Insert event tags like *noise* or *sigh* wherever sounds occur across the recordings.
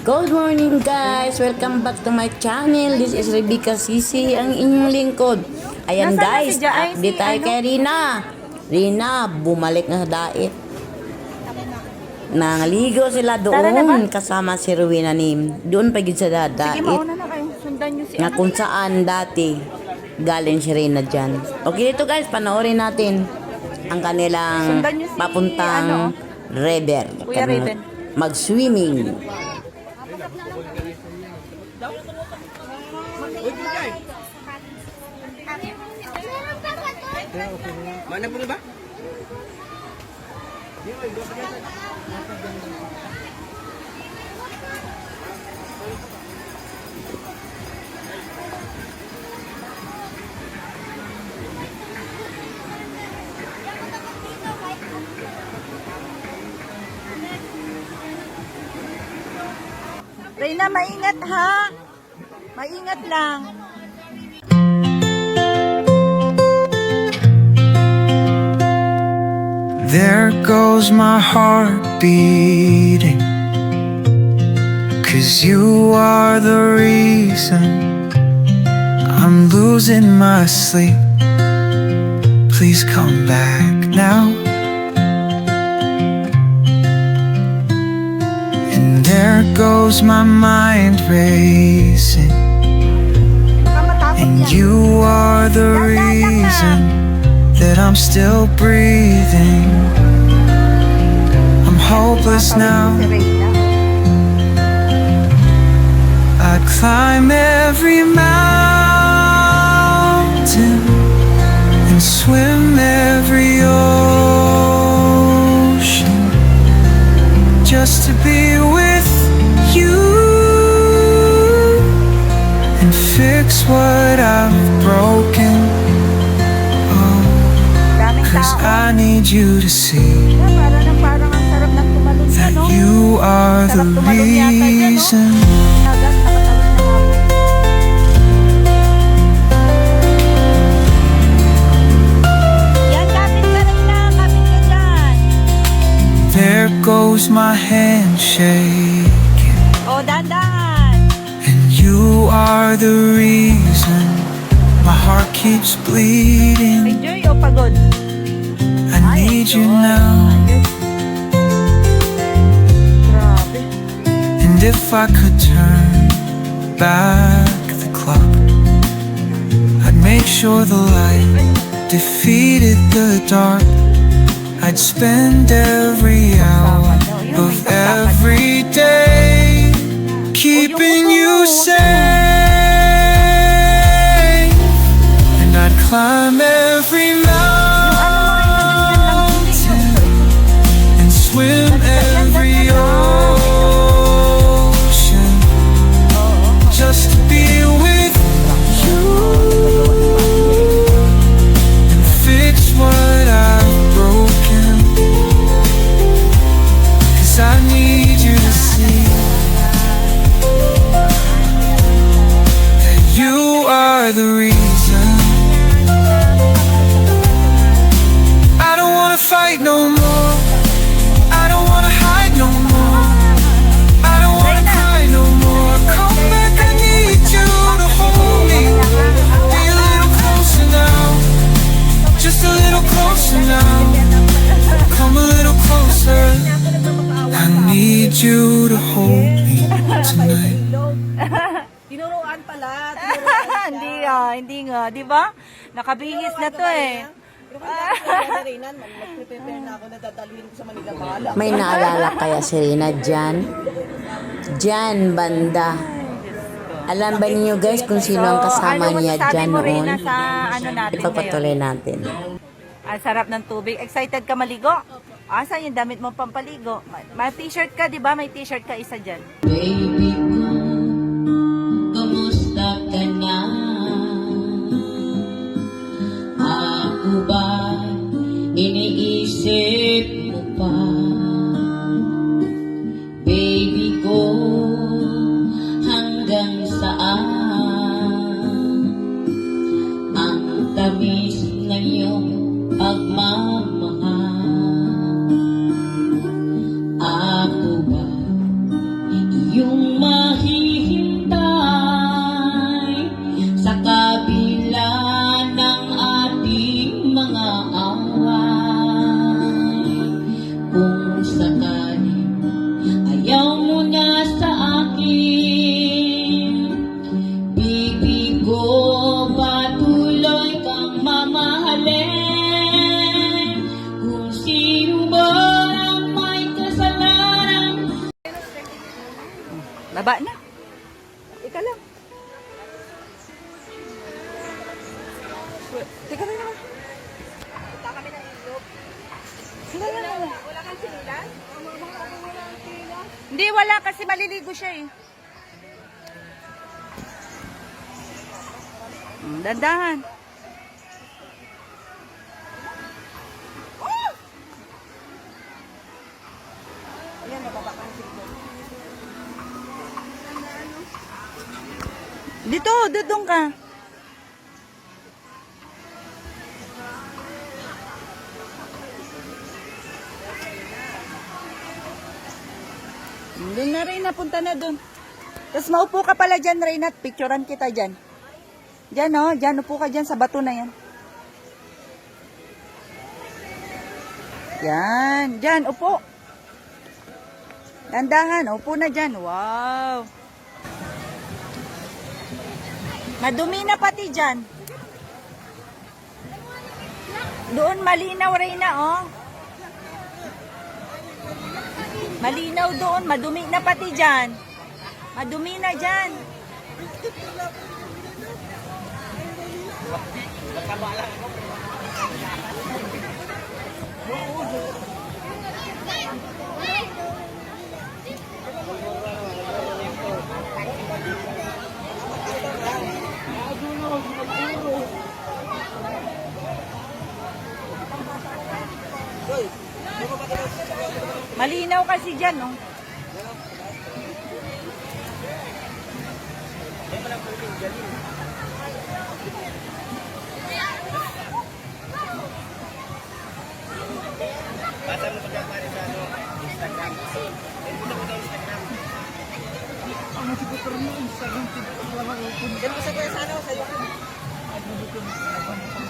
Good morning guys! Welcome back to my channel. This is Rebecca Sisi, ang inyong lingkod. Ayan guys, update tayo ano? kay Rina. Rina, bumalik na sa dait. Nangaligo sila doon kasama si Rowena Nim. Doon pa gid sa Sige, dait. mauna na kayo. Sundan nyo si Nga kung saan dati galing si Rina dyan. Okay dito guys, panoorin natin ang kanilang niyo papuntang ano, river. Mag-swimming. Mana po ba? Reyna, maingat ha. Maingat lang. There goes my heart beating. Cause you are the reason I'm losing my sleep. Please come back now. And there goes my mind racing. And you are the reason that I'm still breathing. I'm hopeless now. I'd climb every mountain and swim every ocean just to be with fix what I've broken. Oh, Daming cause tao. I need you to see. Ah, Parang, parang ang sarap ng tumalon ka, that no? you are the Sarap tumalon yata dyan, no? reason. Dagat, nakatawid na hapon. Yan, kapit ka Reyna. Kapit ka dyan. There goes my hand shaking, O, dandan. and you are the reason my heart keeps bleeding. Enjoy o pagod? I need you now, Grabe. and if I could turn back the clock, I'd make sure the light defeated the dark. I'd spend every hour of every day keeping you safe, climbing you to hold me tonight. *laughs* Tinuruan pala. *laughs* hindi ah, hindi nga, di ba? Nakabihis na to eh. Tinuruan Reynan, mag-prepare na ako na dadalhin ko sa Manila. Bahala. May naalala kaya si Rina dyan? Dyan, banda. Alam ba ninyo guys kung sino ang kasama ano niya dyan mo, noon? Reyna, sa ano natin natin. Ang sarap ng tubig. Excited ka maligo? Asa yung damit mo pampaligo? May, t-shirt ka, di ba? May t-shirt ka isa dyan. Baby ko, kamusta ka na? Ako ba iniisip mo pa? Baby ko, hanggang saan? Ang tamis ng iyong pagmamahal. Baba na. Ika lang. Teka lang naman. Punta kami ng ilog. Wala lang. Wala kang sinilas? Hindi, wala kasi maliligo siya eh. Mm, Dandahan. Dito, dudong ka. Doon na rin, napunta na doon. Tapos maupo ka pala dyan, Reynat. Picturean kita dyan. Dyan, oh. Dyan, upo ka dyan sa bato na yan. Yan. Dyan, upo. Dandahan, upo na dyan. Wow. Madumi na pati dyan. Doon malinaw rin na, oh. Malinaw doon, madumi na pati dyan. Madumi na dyan. Malinaw kasi dyan, oh. Basta mo pagka pare sa ano, Instagram. Diyan ko sa kuya sa ano, sa YouTube. Yan guys, ang princess natin, dito kami maliligo sa dating pinaligo namin. Hmm,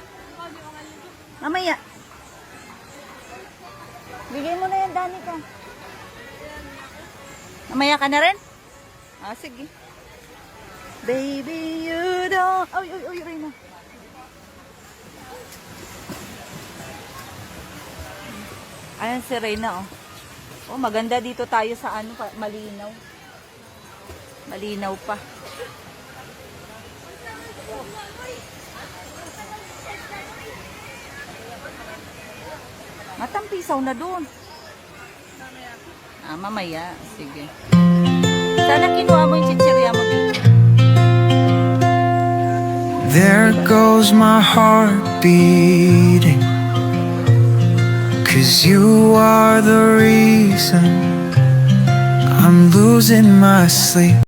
Mamaya. Bigay mo na yan, Dani ka. Mamaya ka na rin? Ah, sige. Baby, you don't... Ay, ay, ay, Reyna. Ayan si Reyna, oh. Oh, maganda dito tayo sa ano, malinaw. Malinaw pa. Matampisaw na doon. Ah, mamaya. Sige. Sana kinuha mo yung chichirya mo dito. There goes my heart beating. Cause you are the reason I'm losing my sleep.